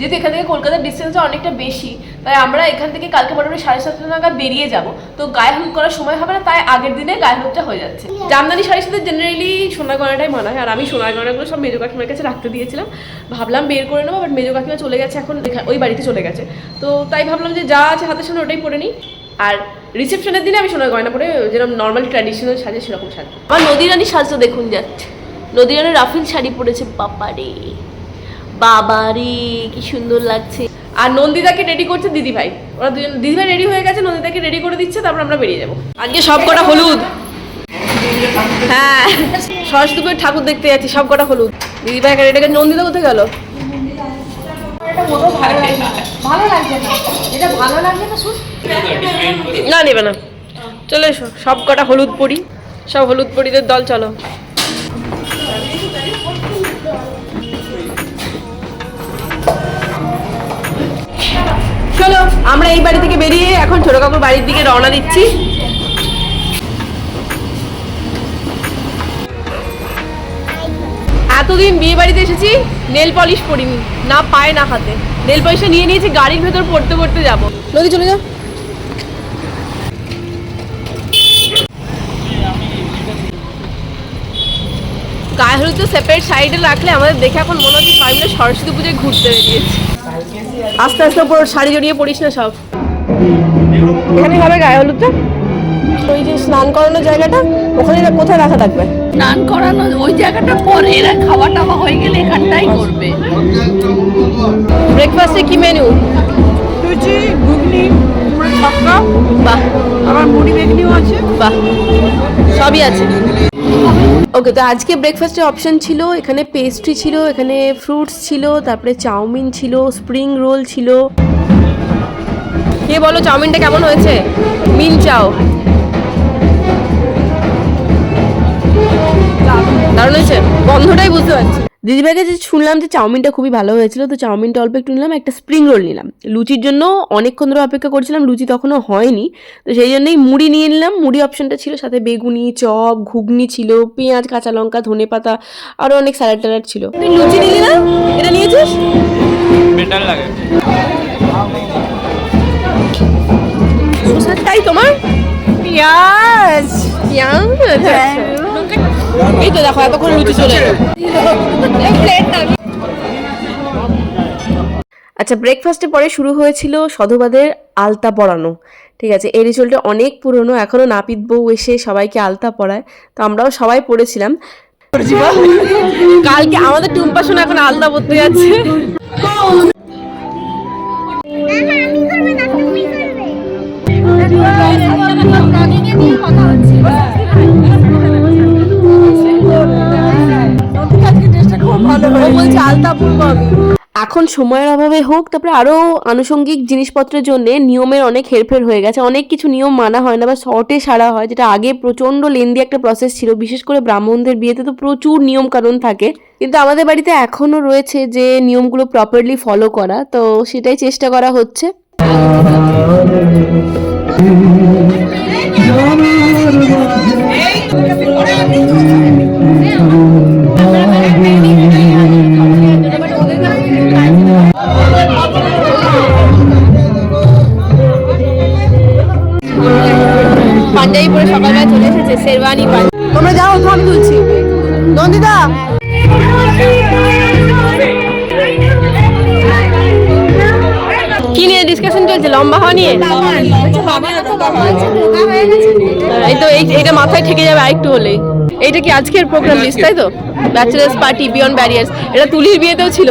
যেহেতু এখান থেকে কলকাতার ডিস্টেন্সটা অনেকটা বেশি, তাই আমরা এখান থেকে কালকে মোটামুটি সাড়ে সাতটা নাগাদ বেরিয়ে যাব। তো গায়ে হলুদ করার সময় হবে না, তাই আগের দিনে গায়ে হলুদটা হয়ে যাচ্ছে। জামদানি শাড়ির সাথে জেনারেলি সোনার গয়নাটাই মানা হয় আর আমি সোনার গয়নাগুলো সব মেজো কাকিমার কাছে রাখতে দিয়েছিলাম। ভাবলাম বের করে নেব বাট মেজো কাকিমা চলে গেছে এখন এখা- ওই বাড়িতে চলে গেছে। তো তাই ভাবলাম যে যা আছে হাতের সামনে ওটাই পরে নিই। আর রিসেপশনের দিনে আমি সোনার গয়না পরে যেরকম নর্মাল ট্র্যাডিশনাল সাজে সেরকম সাজবো আমার নদী রানী সাজটা দেখুন যাচ্ছে নদী রানী রাফিল শাড়ি পরেছে বাবারে বাবারে কি সুন্দর লাগছে। আর নন্দিতাকে রেডি করছে দিদি ভাই ওরা দুজন দিদি ভাই রেডি হয়ে গেছে নন্দিতাকে রেডি করে দিচ্ছে তারপর আমরা বেরিয়ে যাব। আজকে সব কটা হলুদ। হ্যাঁ সরস্বতী ঠাকুর দেখতে যাচ্ছি সব কটা হলুদ দিদি ভাই রেডি করে নন্দিতা কোথায় গেল? না। এটা ভালো লাগছে না শুন না নেবে না। চলে এসো সব কটা হলুদ পরি। সব হলুদ পরিদের দল চলো। চলো আমরা এই বাড়ি থেকে বেরিয়ে এখন ছোট কাকুর বাড়ির দিকে রওনা দিচ্ছি। এতদিন বিয়ে বাড়িতে এসেছি নেল পলিশ পরিনি না পায়ে না হাতে। নেল পলিশটা নিয়ে নিয়েছি গাড়ির ভেতর পড়তে পড়তে যাব। নদী চলে যাও। গায়ে হলুদ তো সেপারেট সাইডে রাখলে আমাদের দেখে এখন মনে হচ্ছে সবাই মিলে সরস্বতী পুজোয় ঘুরতে বেরিয়েছে। আস্তে আস্তে পুরো শাড়ি জড়িয়ে পড়িস না সব। এখানে হবে গায়ে হলুদটা ওই যে স্নান করানোর জায়গাটা ওখানে কোথায় রাখা থাকবে? স্নান করানো ওই জায়গাটা পরে এরা খাওয়া টাওয়া হয়ে গেলে এখানটাই করবে। ব্রেকফাস্টে কি মেনু লুচি ঘুগনি ছক্কা বাহ। আবার মুড়ি বেগনিও আছে। বাহ। সবই আছে। ওকে তো আজকে ব্রেকফাস্টের অপশান ছিল, এখানে পেস্ট্রি ছিল, এখানে ফ্রুটস ছিল, তারপরে চাউমিন ছিল স্প্রিং রোল ছিল। কে বলো চাউমিনটা কেমন হয়েছে? মিন চাও। দারুণ হয়েছে। গন্ধটাই বুঝতে পারছি। দিদিভাইকে যে শুনলাম যে চাউমিনটা খুবই ভালো হয়েছিল তো চাউমিনটা অল্প একটু নিলাম একটা স্প্রিং রোল নিলাম। লুচির জন্য অনেকক্ষণ ধরে অপেক্ষা করছিলাম লুচি তখনও হয়নি। তো সেই জন্যই মুড়ি নিয়ে নিলাম মুড়ি অপশনটা ছিল সাথে বেগুনি চপ ঘুগনি ছিল পেঁয়াজ কাঁচা লঙ্কা ধনে পাতা আরও অনেক স্যালাড ট্যালাড ছিল। তুই লুচি নিলি না? এটা নিয়েছিস? বেটার লাগে। তাই তোমার? পেঁয়াজ। পেঁয়াজ? আচ্ছা। এই তো দেখো এতক্ষণ লুচি চলে আচ্ছা ব্রেকফাস্টে পরে শুরু হয়েছিল সধবাদের আলতা পরানো। ঠিক আছে এই রিচুয়ালটা অনেক পুরনো এখনও নাপিত বউ এসে সবাইকে আলতা পরায়। তো আমরাও সবাই পড়েছিলাম। কালকে আমাদের টুম্পা শোনা এখন আলতা পড়তে যাচ্ছে। ও বলছে আলতা পরবো আমি এখন সময়ের অভাবে হোক তারপরে আরও আনুষঙ্গিক জিনিসপত্রের জন্য নিয়মের অনেক হেরফের হয়ে গেছে অনেক কিছু নিয়ম মানা হয় না বা শর্টে সারা হয় যেটা আগে প্রচণ্ড লেন্দি একটা প্রসেস ছিল বিশেষ করে ব্রাহ্মণদের বিয়েতে তো প্রচুর নিয়ম কানুন থাকে কিন্তু আমাদের বাড়িতে এখনও রয়েছে যে নিয়মগুলো প্রপারলি ফলো করা তো সেটাই চেষ্টা করা হচ্ছে পাঞ্জাবি পরে সকালবেলা চলে এসেছে শেরওয়ানি তোমরা যাও আমি তুলছি। নন্দিতা কি নিয়ে ডিসকাশন চলছে? লম্বা হওয়া নিয়ে? এই তো এই এটা মাথায় ঠেকে যাবে আরেকটু হলেই। এইটা কি আজকের প্রোগ্রাম লিস্ট তাই তো? ব্যাচেলার্স পার্টি বিয়ন্ড ব্যারিয়ার্স এটা তুলির বিয়েতেও ছিল?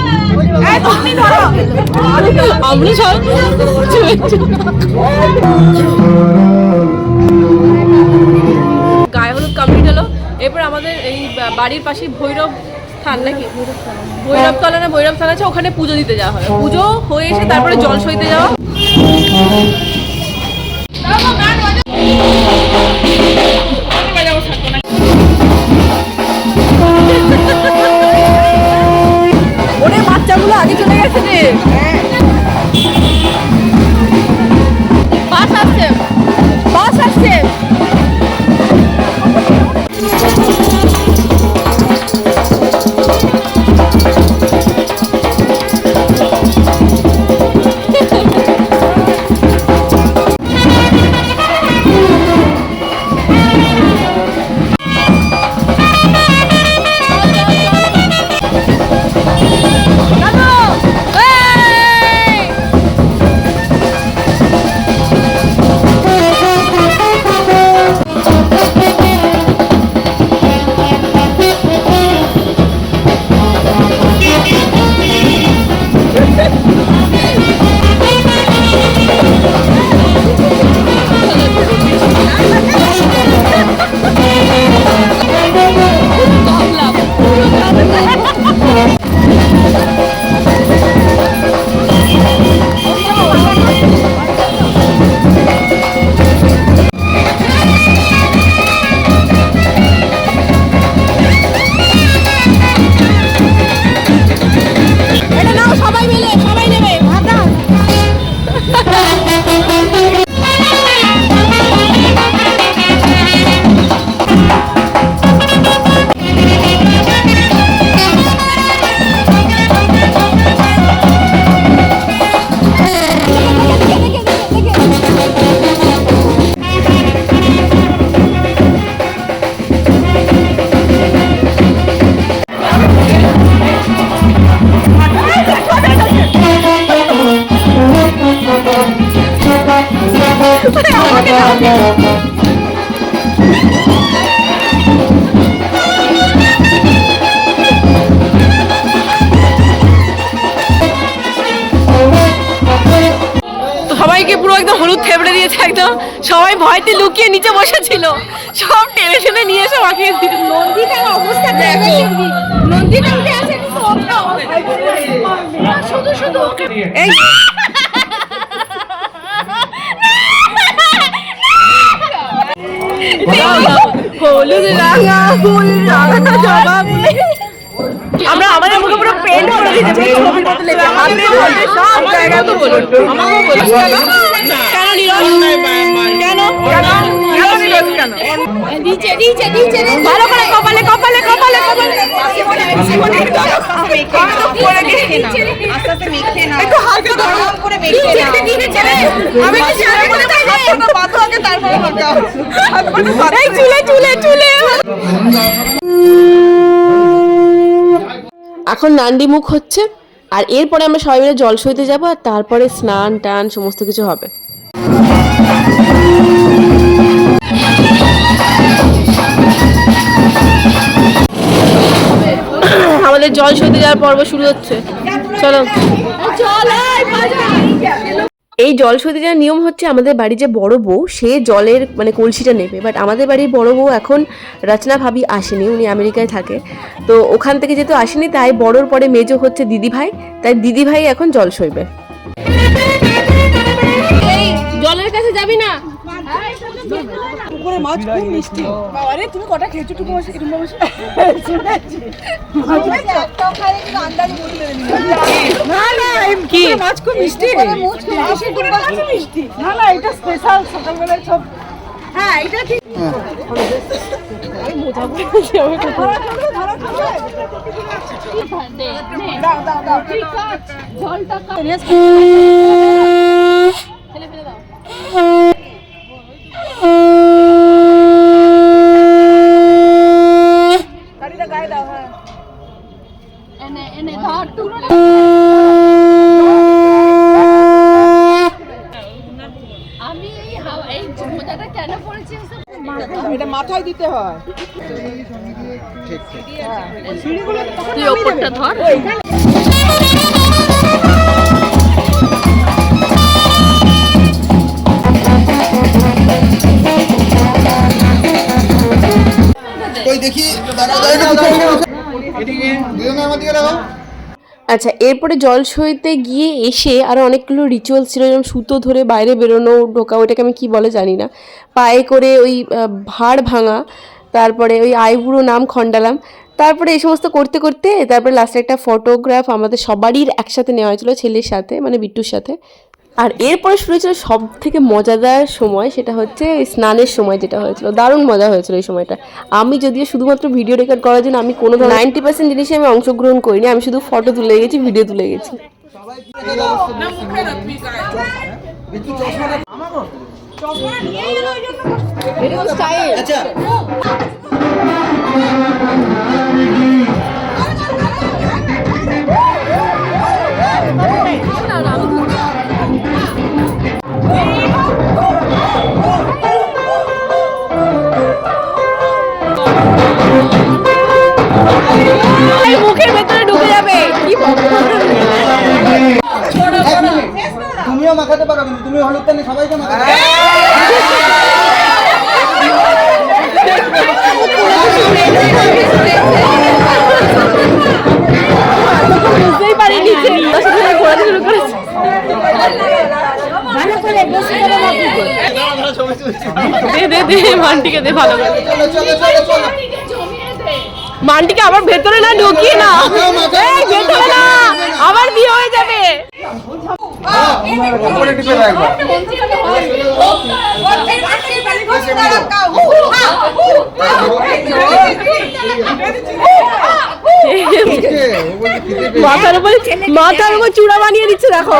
গায়ে হলুদ কমপ্লিট হলো এরপর আমাদের এই বাড়ির পাশে ভৈরব স্থান নাকি? ভৈরব তলা না ভৈরব স্থান আছে, ওখানে পুজো দিতে যাওয়া হয়। পুজো হয়ে এসে তারপরে জল সইতে যাওয়া। চলে গেছে লুকিয়ে নিচে বসেছিল। সব টেনে টেনে নিয়ে এসে মাখিয়ে দিল। নন্দিতার অবস্থা দেখো। নন্দিতা উঠে আছে শুধু শুধু এই। হলুদ রাঙা ফুল রাঙা জবা আমরা আমাদের মুখে পুরো পেন্ট করে দিয়েছি ছবি তুলে হাতে বলতে সব জায়গায় তো বলুন আমাকেও বলুন কেন নিরস এখন নান্ডি মুখ হচ্ছে, আর এরপরে আমরা সবাই মিলে জল সইতে যাব, আর তারপরে স্নান, টান, সমস্ত কিছু হবে। আমাদের জল সইতে যাওয়ার পর্ব শুরু হচ্ছে। চলো। এই জল সইতে যাওয়ার নিয়ম হচ্ছে আমাদের বাড়ির যে বড় বউ, সে জলের মানে কলসিটা নেবে। বাট আমাদের বাড়ির বড় বউ এখন রচনা ভাবি আসেনি, উনি আমেরিকায় থাকে। তো ওখান থেকে যেহেতু আসেনি, তাই বড়র পরে মেজো হচ্ছে দিদি ভাই তাই দিদি ভাই এখন জল সইবে। পুকুরে মাছ খুব মিষ্টি। বাবা রে তুমি কটা খেয়েছো? টুকু বসে কিরম বসে। শুনেছি। না। না পুকুরে মাছ খুব মিষ্টি। মিষ্টি। না না এটা স্পেশাল সকালবেলায় সব হ্যাঁ এটা ঠিক। জলটা গাড়িটা গায়ে দাও হ্যাঁ এনে এনে ধর টুকরো আমি এই হাওয়া এই মোজাটা কেন পড়েছি এটা মাথায় দিতে হয়। সিঁড়িগুলো তো তুই ওপরটা ধর। আচ্ছা এরপরে জল সইতে গিয়ে এসে আরও অনেকগুলো রিচুয়াল ছিল, যেমন সুতো ধরে বাইরে বেরোনো, ঢোকা, ওইটাকে আমি কি বলে জানি না। পায়ে করে ওই ভাঁড় ভাঙা, তারপরে ওই আইবুড়ো নাম খণ্ডালাম। তারপরে এই সমস্ত করতে করতে, তারপরে লাস্টে একটা ফটোগ্রাফ আমাদের সবারই একসাথে নেওয়া হয়েছিল, ছেলের সাথে মানে বিট্টুর সাথে। আর এরপরে শুরু হয়েছিল সব থেকে মজাদার সময় সেটা হচ্ছে স্নানের সময় যেটা হয়েছিল। দারুণ মজা হয়েছিল এই সময়টা। আমি যদিও শুধুমাত্র ভিডিও রেকর্ড করার জন্য আমি কোনো নাইনটি পার্সেন্ট জিনিসে আমি অংশগ্রহণ করিনি আমি শুধু ফটো তুলে গেছি ভিডিও তুলে গেছি। আচ্ছা। মাখাতে কিন্তু তুমি হলুদ টানি সবাইকে মাখাতে বুঝতেই পারিনি যে দে দে দে মানটিকে দে ভালো করে। আবার ভেতরে না ঢুকিয়ে না ভেতরে না আবার বিয়ে হয়ে যাবে। উপরে টিপে দাও একবার মাথার উপর মাথার উপর চূড়া বানিয়ে দিচ্ছে দেখো।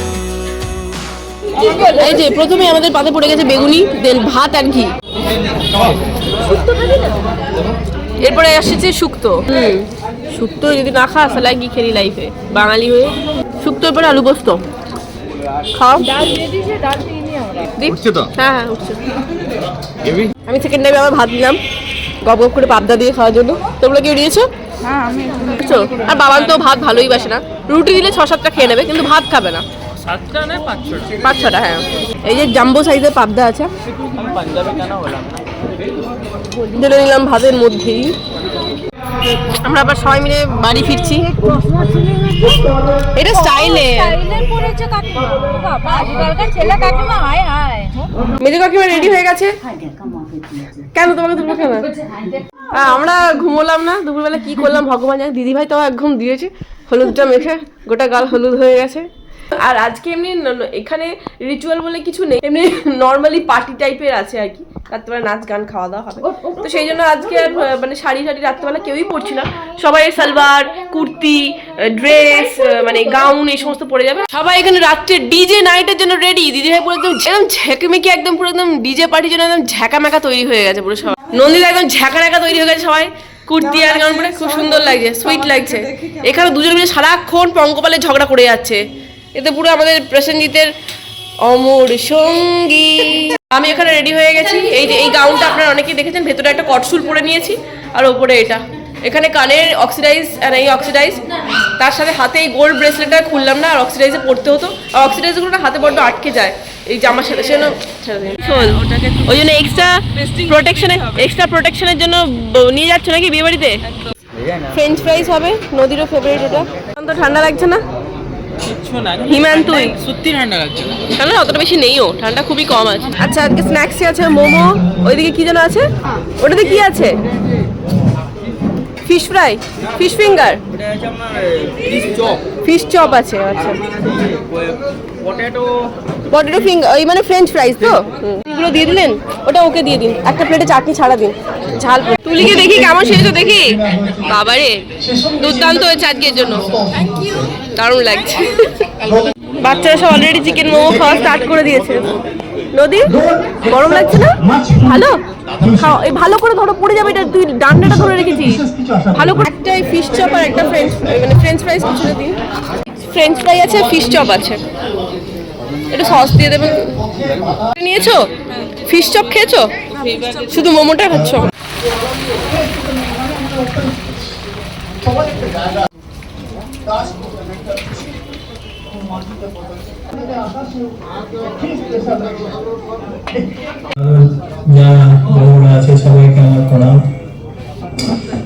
এই যে প্রথমে আমাদের পাতে পড়ে গেছে বেগুনি দেন ভাত আর ঘি। এরপরে আসছে শুক্তো। শুক্তো যদি না খাস তাহলে কি খেলি লাইফে বাঙালি হয়ে শুক্তোর পরে আলু পোস্ত। খাও। হ্যাঁ হ্যাঁ উঠছে। আমি সেকেন্ড টাইমে আবার ভাত নিলাম। গপ গপ করে পাবদা দিয়ে খাওয়ার জন্য। তোমরা কেউ নিয়েছো বুঝছ? আর বাবার তো ভাত ভালোই বাসে না। রুটি দিলে ছ সাতটা খেয়ে নেবে কিন্তু ভাত খাবে না। পাঁচ ছটা হ্যাঁ। এই যে জাম্বো সাইজের পাবদা আছে। ঢেলে নিলাম ভাতের মধ্যেই। আমরা আবার সবাই মিলে বাড়ি ফিরছি। এটা স্টাইলে। মেজে কাকিমা রেডি হয়ে গেছে? কেন তোমাকে তুলবো কেন আমরা ঘুমোলাম না। দুপুরবেলা কি করলাম? ভগবান জানে। দিদি ভাই তাও এক ঘুম দিয়েছে। হলুদটা মেখে গোটা গাল হলুদ হয়ে গেছে। আর আজকে এমনি এখানে রিচুয়াল বলে কিছু নেই। এমনি নর্মালি পার্টি টাইপের আছে আর কি। রাত্রেবেলা নাচ গান খাওয়া দাওয়া হবে। তো সেই জন্য আজকে আর মানে শাড়ি শাড়ি রাত্রেবেলা কেউই পরছি না। সবাই সালোয়ার কুর্তি ড্রেস মানে গাউন এই সমস্ত পরে যাবে। সবাই এখানে রাত্রে ডিজে নাইটের জন্য রেডি দিদি ভাই পুরো একদম একদম ঝেঁকেমেকি একদম পুরো একদম ডিজে পার্টির জন্য একদম ঝাঁকা ম্যাকা তৈরি হয়ে গেছে পুরো সবাই। নন্দিতা একদম ঝাঁকা ন্যাকা তৈরি হয়ে গেছে সবাই। কুর্তি আর গাউন পরে খুব সুন্দর লাগছে সুইট লাগছে। এখানে দুজন মিলে সারাক্ষণ পঙ্কপালে ঝগড়া করে যাচ্ছে। এতে পুরো আমাদের প্রসেনজিতের অমর সঙ্গী। আমি এখানে রেডি হয়ে গেছি। এই যে এই গাউনটা আপনারা অনেকেই দেখেছেন ভেতরে একটা কটসুল পরে নিয়েছি আর ওপরে এটা। এখানে কানের অক্সিডাইজ আর এই অক্সিডাইজ তার সাথে হাতে এই গোল্ড ব্রেসলেটটা খুললাম না আর অক্সিডাইজে পড়তে হতো। আর অক্সিডাইজগুলো হাতে বড্ড আটকে যায়। এই জামার সাথে। শোন ওই জন্য এক্সট্রা প্রোটেকশনের এক্সট্রা প্রোটেকশনের জন্য ব- নিয়ে যাচ্ছ নাকি বিয়ে বাড়িতে ফ্রেঞ্চ ফ্রাইস হবে নদীরও ফেভারিট এটা। এখন তো ঠান্ডা লাগছে না? হিমান্তুই। সত্যি ঠান্ডা লাগছে না। ঠান্ডা অতটা বেশি নেইও ঠান্ডা খুবই কম আছে। আচ্ছা আজকে স্ন্যাক্সে আছে? মোমো ওইদিকে কি যেন আছে? ওটাতে কি আছে? Fish fry fish finger fish chop fish chop আছে আচ্ছা। পটেটো পটেটো ফিঙ্গার ওই মানে ফ্রেঞ্চ ফ্রাইস তো? এগুলো দিয়ে দিলেন? ওটা ওকে দিয়ে দিন। একটা প্লেটে চাটনি ছাড়া দিন। ঝাল তুলিকে দেখি কেমন সেজেছো দেখি? বাবারে দুর্দান্ত হয়েছে আজকের জন্য। দারুণ লাগছে। বাচ্চারা সব অলরেডি চিকেন মোমো খাওয়া স্টার্ট করে দিয়েছে। নদী গরম লাগছে না? ভালো? খাও এই ভালো করে ধরো পড়ে যাবে এটা তুই ডান্ডাটা ধরে রেখেছিস। ভালো করে একটা ফিশ চপ আর একটা ফ্রেঞ্চ মানে ফ্রেঞ্চ ফ্রাইস কিছু দিন। ফ্রেঞ্চ ফ্রাই আছে ফিশ চপ আছে। একটু সস দিয়ে দেবেন। নিয়েছো? ফিশ চপ খেয়েছো? শুধু মোমোটা খাচ্ছ? যা বড়রা আছে সবাইকে আমার প্রণাম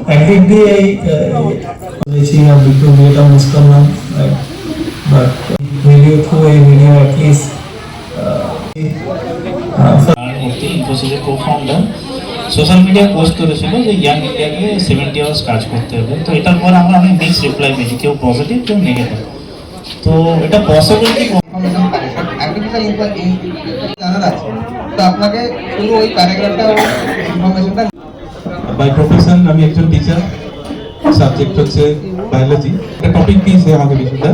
একদিক দিয়ে এই বলেছি বিট্টু বিয়েটা মিস করলাম বাট ভিডিও থ্রু এই video at least Murthy ইনফোসিসের co founder social media post করেছিল যে ইয়াং ইন্ডিয়াকে সেভেন্টি আওয়ার্স কাজ করতে হবে। তো এটার পর আমরা অনেক মিক্স রিপ্লাই পেয়েছি কেউ পজিটিভ কেউ নেগেটিভ তো এটা পসিবল কি? তো আপনাকে পুরো ওই প্যারাগ্রাফটা ইনফরমেশনটা বাই প্রফেশন আমি একজন টিচার সাবজেক্ট হচ্ছে বায়োলজি একটা টপিক দিয়েছে আমাকে বিশুদ্ধা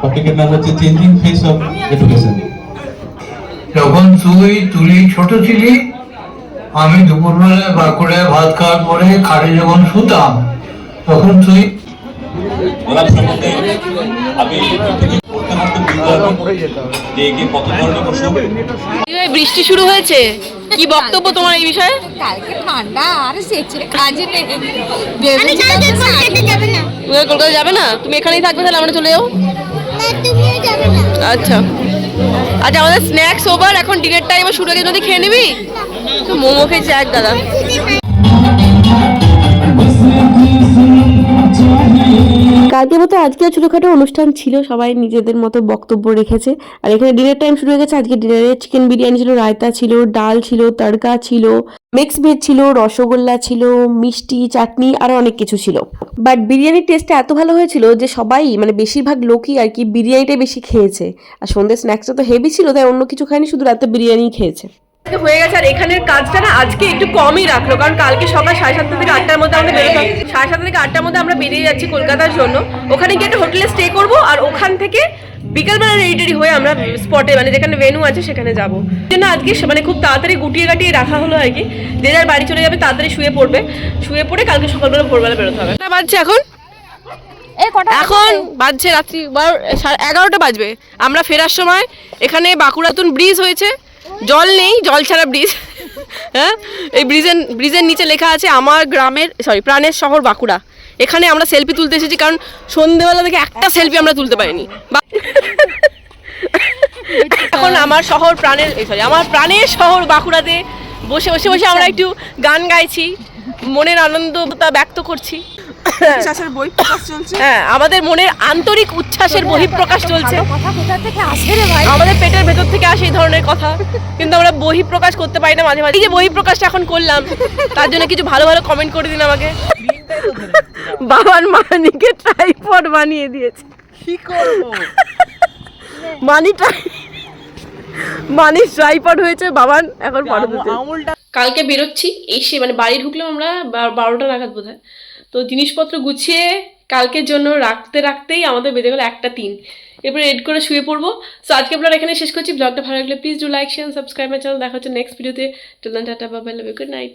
টপিকের নাম হচ্ছে চেঞ্জিং ফেস অফ এডুকেশন যখন তুই তুলি ছোট ছিলি আমি দুপুরবেলায় বাঁকুড়ায় ভাত খাওয়ার পরে খাটে যখন শুতাম তখন তুই বৃষ্টি শুরু হয়েছে? কি বক্তব্য তোমার এই বিষয়ে? কালকে ঠান্ডা আর কাজে কলকাতা যাবে না? তুমি এখানেই থাকবে তাহলে আমরা চলে যাও আচ্ছা। আচ্ছা আমাদের স্ন্যাক্স ওভার এখন ডিনার টাইম শুরু হয়ে গেছে। যদি খেয়ে নিবি? মোমো খেয়েছি এক দাদা। কালকের মতো আজকেও ছোটোখাটো অনুষ্ঠান ছিল, সবাই নিজেদের মতো বক্তব্য রেখেছে। আর এখানে ডিনার টাইম শুরু হয়ে গেছে, আজকে ডিনারে চিকেন বিরিয়ানি ছিল, রায়তা ছিল, ডাল ছিল, তড়কা ছিল মিক্স ভেজ ছিল, রসগোল্লা ছিল, মিষ্টি, চাটনি আরও অনেক কিছু ছিল। বাট বিরিয়ানির টেস্টটা এত ভালো হয়েছিল যে সবাই মানে বেশিরভাগ লোকই আর কি বিরিয়ানিটাই বেশি খেয়েছে। আর সন্ধ্যে স্ন্যাক্সটা তো হেভি ছিল, তাই অন্য কিছু খায়নি, শুধু রাতে বিরিয়ানি খেয়েছে। আজকে হয়ে গেছে আর এখানের কাজটা না আজকে একটু কমই রাখল কারণ কালকে সকাল সাড়ে সাতটা থেকে আটটার মধ্যে আমাদের বেরোতে হবে। সাড়ে সাতটা থেকে আটটার মধ্যে আমরা বেরিয়ে যাচ্ছি কলকাতার জন্য। ওখানে গিয়ে একটা হোটেলে স্টে করব আর ওখান থেকে বিকালবেলা রেডি টেডি হয়ে আমরা স্পটে মানে যেখানে ভেনু আছে সেখানে যাব। জন্য আজকে সে- মানে খুব তাড়াতাড়ি গুটিয়ে গাটিয়ে রাখা হলো আর কি। যে যার বাড়ি চলে যাবে তাড়াতাড়ি শুয়ে পড়বে। শুয়ে পড়ে কালকে সকালবেলা ভোরবেলা বেরোতে হবে। কটা বাজছে এখন? এখন বাজছে রাত্রি বারো সাড়ে এগারোটা বাজবে। আমরা ফেরার সময় এখানে বাঁকুড়া নতুন ব্রিজ হয়েছে। জল নেই, জল ছাড়া ব্রিজ হ্যাঁ? এই ব্রিজের ব্রিজের নিচে লেখা আছে, আমার গ্রামের সরি প্রাণের শহর বাঁকুড়া। এখানে আমরা সেলফি তুলতে এসেছি, কারণ সন্ধেবেলা থেকে একটা সেলফি আমরা তুলতে পারিনি। এখন আমার শহর প্রাণের সরি আমার প্রাণের শহর বাঁকুড়াতে বসে বসে বসে আমরা একটু গান গাইছি। মনের আনন্দতা ব্যক্ত করছি। চলছে। হ্যাঁ আমাদের মনের আন্তরিক উচ্ছ্বাসের বহিঃপ্রকাশ চলছে। কথা কোথা থেকে আসে রে ভাই? আমাদের পেটের ভেতর থেকে আসে এই ধরনের কথা। কিন্তু আমরা বহিঃপ্রকাশ করতে পারি না মাঝে মাঝে। এই যে বহিঃপ্রকাশটা এখন করলাম তার জন্য কিছু ভালো ভালো কমেন্ট করে দিন আমাকে। বাবার মানিকে ট্রাইপড বানিয়ে দিয়েছে। কি করব? মানি ট্রাই মানিস ট্রাইপড হয়েছে বাবান এখন আমুলটা কালকে বেরোচ্ছি, এসে মানে বাড়ি ঢুকলাম আমরা বারোটা নাগাদ বোধ তো জিনিসপত্র গুছিয়ে কালকের জন্য রাখতে রাখতেই আমাদের বেজে গেলো একটা তিন। এরপরে এড করে শুয়ে পড়ব। সো আজকে আপনারা এখানে শেষ করছি। ব্লগটা ভালো লাগলে please do like share subscribe my channel দেখা হচ্ছে নেক্সট ভিডিওতে টিল টাটা বাবা লাভ গুড নাইট